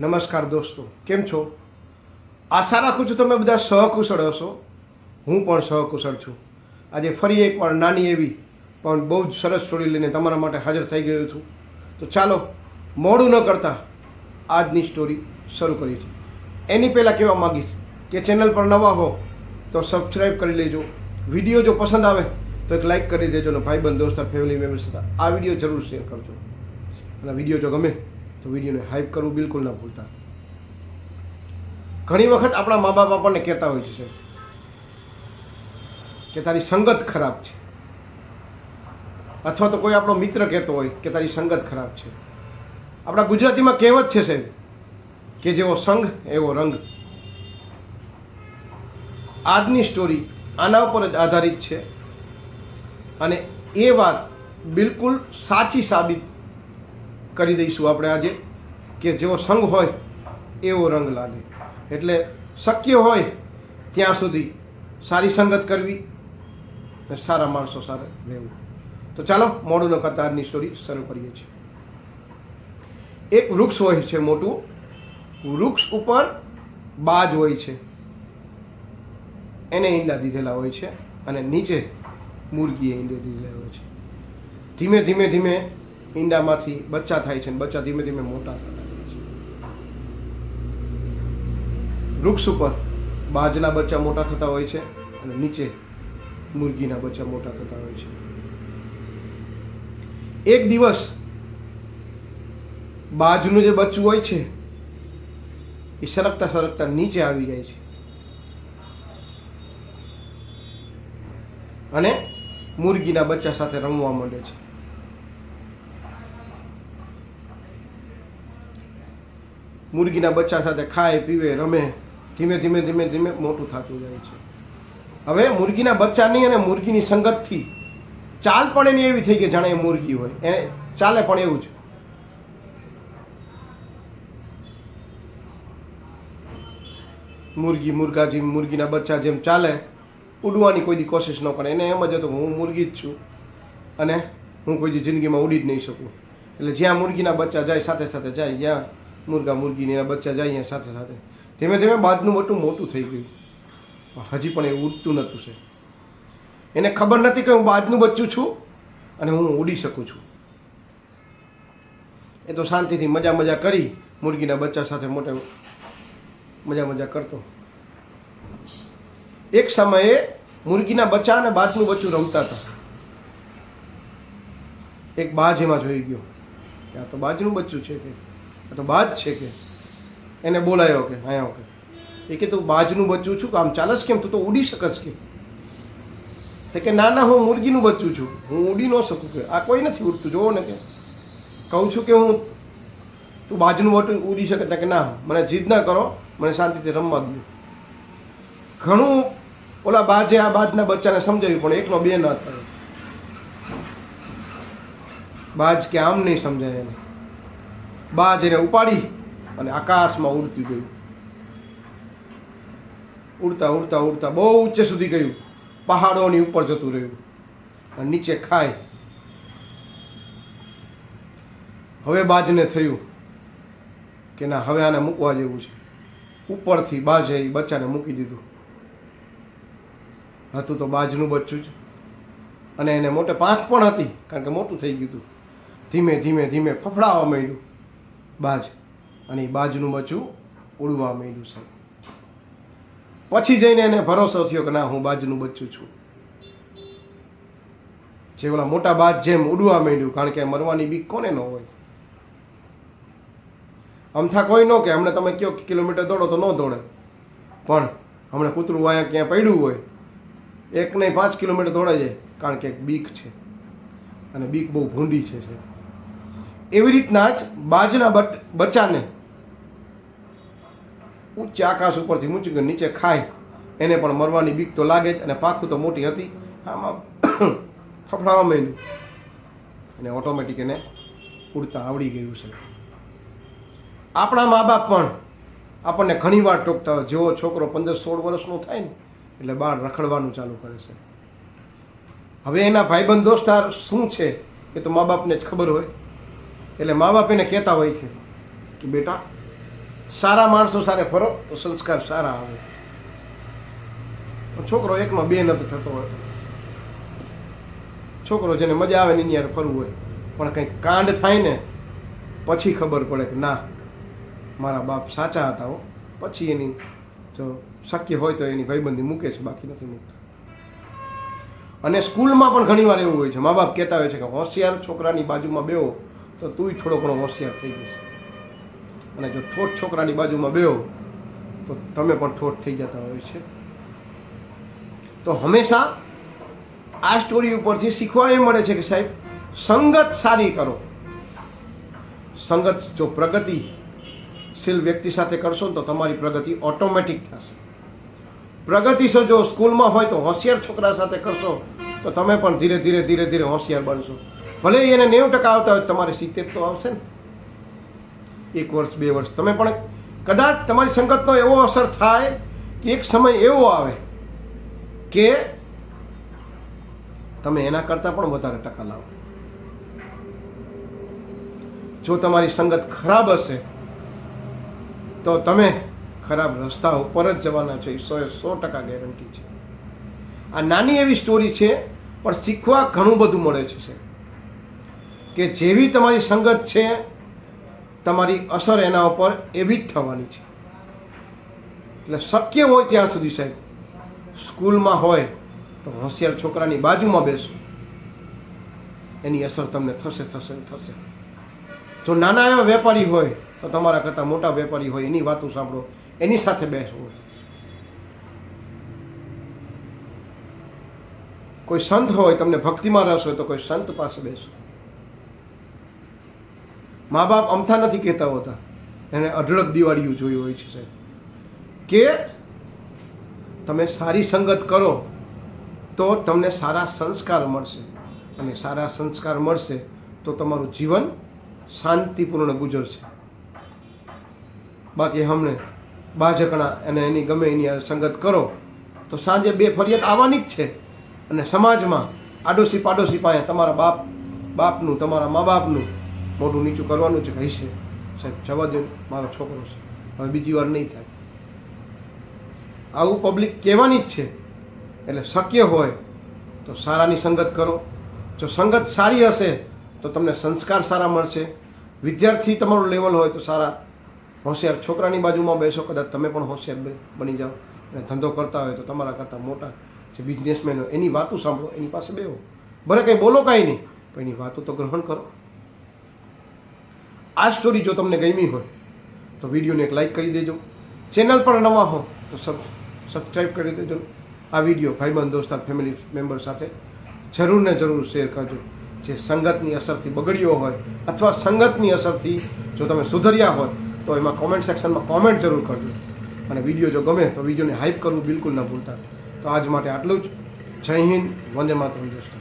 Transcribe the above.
નમસ્કાર દોસ્તો, કેમ છો? આશા રાખું છું તમે બધા સહકુશળ હશો. હું પણ સહકુશળ છું. આજે ફરી એકવાર નાની એવી, પણ બહુ જ સરસ સ્ટોરી લઈને તમારા માટે હાજર થઈ ગયો છું. તો ચાલો, મોડું ન કરતા આજની સ્ટોરી શરૂ કરીએ છીએ. એની પહેલાં કહેવા માગીશ કે ચેનલ પર નવા હો, તો સબસ્ક્રાઈબ કરી લેજો. વીડિયો જો પસંદ આવે, તો એક લાઇક કરી દેજો અને ભાઈબંધ દોસ્તાર ફેમિલી મેમ્બર્સ હતા આ વીડિયો જરૂર શેર કરજો. અને વીડિયો જો ગમે તો વિડીયોને હાઇપ કરવું બિલકુલ ના ભૂલતા. ઘણી વખત આપણા મા બાપ આપણને કહેતા હોય છે કે તારી સંગત ખરાબ છે. અથવા તો કોઈ આપણો મિત્ર કહેતો હોય કે તારી સંગત ખરાબ છે. આપણા ગુજરાતીમાં કહેવત છે, સાહેબ, કે જેવો સંઘ એવો રંગ. આજની સ્ટોરી આના ઉપર જ આધારિત છે. અને એ વાત બિલકુલ સાચી સાબિત કરી દઈશું આપણે આજે, કે જેવો સંગ હોય, એવો રંગ લાગે. એટલે શક્ય હોય ત્યાં સુધી સારી સંગત કરવી અને સારા માણસો સાથે રહેવું. તો ચાલો, મોડું કતારની સ્ટોરી શરૂ કરીએ છીએ. એક વૃક્ષ હોય છે મોટું. વૃક્ષ ઉપર બાજ હોય છે. એને ઈંડા દીધેલા હોય છે અને નીચે મુરગીએ ઈંડે દીધેલા હોય છે. ધીમે ધીમે ધીમે ઈંડામાંથી બચ્ચા થાય છે બચ્ચા ધીમે ધીમે મોટા થતા જાય છે. વૃક્ષ ઉપર બાજના બચ્ચા મોટા થતા હોય છે અને નીચે મુરગીના બચ્ચા મોટા થતા હોય છે. એક દિવસ બાજનું જે બચ્ચું હોય છે, એ સરકતા સરકતા નીચે આવી જાય છે. અને મુરગીના બચ્ચા સાથે રમવા માંડે છે. મુરગીના બચ્ચા સાથે ખાય, પીવે, રમે, ધીમે ધીમે ધીમે ધીમે મોટું થતું જાય છે. હવે મુરગીના બચ્ચાની અને મુરગીની સંગતથી ચાલ પણ એની એવી થઈ કે જાણે એ મુરગી હોય. એને ચાલે પણ એવું જ. મુરગી જેમ, મુરગીના બચ્ચા જેમ ચાલે, ઉડવાની કોઈ દી કોશિશ ન કરે. એને એમ જ હતું હું મુરગી જ છું અને હું કોઈ દી જિંદગીમાં ઉડી જ નહીં શકું. એટલે જ્યાં મુરગીના બચ્ચા જાય, સાથે સાથે જાય જ્યાં મુરગા મુરગીને એના બચ્ચા જાય સાથે સાથે. ધીમે ધીમે બાદનું મોટું મોટું થઈ ગયું. હજી પણ એ ઉડતું નહોતું છે. એને ખબર નથી કે હું બાજનું બચ્ચું છું અને હું ઉડી શકું છું. એ તો શાંતિથી મજા મજા કરી મુરગીના બચ્ચા સાથે મોટે મજા મજા કરતો. એક સમયે મુરગીના બચ્ચા અને બાજનું બચ્ચું રમતા હતા. એક બાજ એમાં જોઈ ગયો. આ તો બાજનું બચ્ચું છે કે? તો બાજ છે કે. એને બોલાયો કે હા ઓકે એ કે તું બાજનું બચ્ચું છું આમ ચાલસ કેમ? તું તો ઉડી શકસ કે. તો કે ના ના, હું મુરગીનું બચ્ચું છું. હું ઉડી ન શકું કે. આ કોઈ નથી ઉડતું, જોવો ને કે. કહું છું કે હું તું બાજનું બટું ઉડી શકે. કે ના, મને જીદ ના કરો, મને શાંતિથી રમવા દો ઘણું ઓલા બાજે આ બાજના બચ્ચાને સમજાવ્યું, પણ એકનો બે ના થયો. બાજ કે આમ નહીં સમજાય એને. બાજ એને ઉપાડી અને આકાશમાં ઉડતી ગયું ઉડતા ઉડતા ઉડતા બહુ ઊંચે સુધી ગયું. પહાડોની ઉપર જતું રહ્યું. અને નીચે ખાય. હવે બાજને થયું કે ના, હવે આને મૂકવા જેવું છે. ઉપરથી બાજે એ બચ્ચાને મૂકી દીધું. હતું તો બાજનું બચ્ચું જ. અને એને મોટે પાંખ પણ હતી, કારણ કે મોટું થઈ ગયું હતું. ધીમે ધીમે ધીમે ફફડાવા માંડ્યું. બાજ. અને એ બાજનું બચ્ચું ઉડવા માંડ્યું છે. પછી જઈને એને ભરોસો થયો કે ના, હું બાજનું બચ્ચું છું. જે ઓલા મોટા બાજ જેમ ઉડવા માંડ્યું, કારણ કે મરવાની બીક કોને ન હોય? અમથા કોઈ ન કે, હમણાં તમે કયો કિલોમીટર દોડો તો ન દોડે. પણ હમણાં કૂતરું વાયા ક્યાં પડ્યું હોય? એક નહીં, પાંચ કિલોમીટર દોડે જાય, કારણ કે એક બીક છે. અને બીક બહુ ભૂંડી છે એવી રીતના જ બાજના બચ્ચાને ઊંચે આકાશ ઉપરથી મૂંચી ગયો નીચે ખાય. એને પણ મરવાની બીક તો લાગે જ અને પાખું તો મોટી હતી. આમાં ફફડાવા માંડ્યું. અને ઓટોમેટિક એને ઉડતા આવડી ગયું છે. આપણા મા બાપ પણ આપણને ઘણી વાર ટોકતા હોય. જેવો છોકરો પંદર સોળ વર્ષનો થાય ને, એટલે બહાર રખડવાનું ચાલુ કરે છે. હવે એના ભાઈબંધ દોસ્તાર શું છે એ તો મા બાપને જ ખબર હોય. એટલે મા બાપ એને કહેતા હોય છે કે બેટા, સારા માણસો સાથે ફરો તો સંસ્કાર સારા આવે. છોકરો એકમાં બે નથી થતો હોય. છોકરો જેને મજા આવે ને એની યાર ફરવું હોય. પણ કંઈક કાંડ થાય ને, પછી ખબર પડે કે ના, મારા બાપ સાચા હતા હો. પછી એની જો શક્ય હોય તો એની ભાઈબંધી મૂકે છે, બાકી નથી મૂકતા. અને સ્કૂલમાં પણ ઘણીવાર એવું હોય છે. મા બાપ કહેતા હોય છે કે હોશિયાર છોકરાની બાજુમાં બેહો. તો તુંય થોડો ઘણો હોશિયાર થઈ જશે અને જો ઠોઠ છોકરાની બાજુમાં બેહો, તો તમે પણ ઠોઠ થઈ જતા હોય છે. તો હંમેશા આ સ્ટોરી ઉપરથી શીખવા એ મળે છે કે સાહેબ, સંગત સારી કરો. સંગત જો પ્રગતિશીલ વ્યક્તિ સાથે કરશો ને તો તમારી પ્રગતિ ઓટોમેટિક થશે. પ્રગતિશીલ જો સ્કૂલમાં હોય તો હોશિયાર છોકરા સાથે કરશો, તો તમે પણ ધીરે ધીરે ધીરે ધીરે હોશિયાર બનશો. ભલે એને નેવું ટકા આવતા હોય તમારે સિત્તેર તો આવશે ને. એક વર્ષ, બે વર્ષ. તમે પણ કદાચ તમારી સંગતનો એવો અસર થાય કે એક સમય એવો આવે કે તમે એના કરતાં પણ વધારે ટકા લાવો. જો તમારી સંગત ખરાબ હશે, તો તમે ખરાબ રસ્તા ઉપર જ જવાના છો. એ સો સો ટકા ગેરંટી છે. આ નાની એવી સ્ટોરી છે, પણ શીખવા ઘણું બધું મળે છે. કે જેવી તમારી સંગત છે, તમારી અસર એના ઉપર એવી જ થવાની છે. એટલે શક્ય હોય ત્યાં સુધી સાહેબ, સ્કૂલમાં હોય તો હોશિયાર છોકરાની બાજુમાં બેસો. એની અસર તમને થશે થશે થશે. જો નાના એવા વેપારી હોય, તો તમારા કરતાં મોટા વેપારી હોય, એની વાતો સાંભળો. એની સાથે બેસવું કોઈ સંત હોય, તમને ભક્તિમાં રસ હોય, તો કોઈ સંત પાસે બેસો. મા બાપ અમથા નથી કહેતા હોતા. એને અઢળક દિવાળીઓ જોઈ હોય છે સાહેબ. કે તમે સારી સંગત કરો, તો તમને સારા સંસ્કાર મળશે. અને સારા સંસ્કાર મળશે, તો તમારું જીવન શાંતિપૂર્ણ ગુજરશે. બાકી હમણે બાજકણા અને એની ગમે એની સંગત કરો, તો સાંજે બે ફરિયાદ આવવાની જ છે. અને સમાજમાં આડોશી પાડોશી પાસે તમારા બાપ, બાપનું, તમારા મા બાપનું મોઢું નીચું કરવાનું છે કહીશે સાહેબ, જવા દો મારો છોકરો છે. હવે બીજી વાર નહીં થાય. આવું પબ્લિક કહેવાની જ છે. એટલે શક્ય હોય તો સારાની સંગત કરો. જો સંગત સારી હશે તો તમને સંસ્કાર સારા મળશે. વિદ્યાર્થી તમારું લેવલ હોય તો સારા. હોશિયાર છોકરાની બાજુમાં બેસો, કદાચ તમે પણ હોશિયાર બની- જાઓ. અને ધંધો કરતા હોય તો તમારા કરતાં મોટા જે બિઝનેસમેન હોય, એની વાતો સાંભળો, એની પાસે બેહો. ભલે કંઈ બોલો કાંઈ નહીં, પણ એની વાતો તો ગ્રહણ કરો. આ સ્ટોરી જો તમને ગમી હોય, તો વિડીયોને એક લાઇક કરી દેજો. ચેનલ પર નવા હો તો સબ સબસ્ક્રાઈબ કરી દેજો. આ વીડિયો ભાઈબંધ, દોસ્તાર ફેમિલી મેમ્બર સાથે જરૂર ને જરૂર શેર કરજો. જે સંગતની અસરથી બગડ્યો હોય અથવા સંગતની અસરથી જો તમે સુધર્યા હોત, તો એમાં કોમેન્ટ સેક્શનમાં કોમેન્ટ જરૂર કરજો. અને વીડિયો જો ગમે, તો વિડીયોને હાઇપ કરવું બિલકુલ ન ભૂલતા. તો આજ માટે આટલું જ. જય હિન્દ, વંદે માતરમ, દોસ્તો.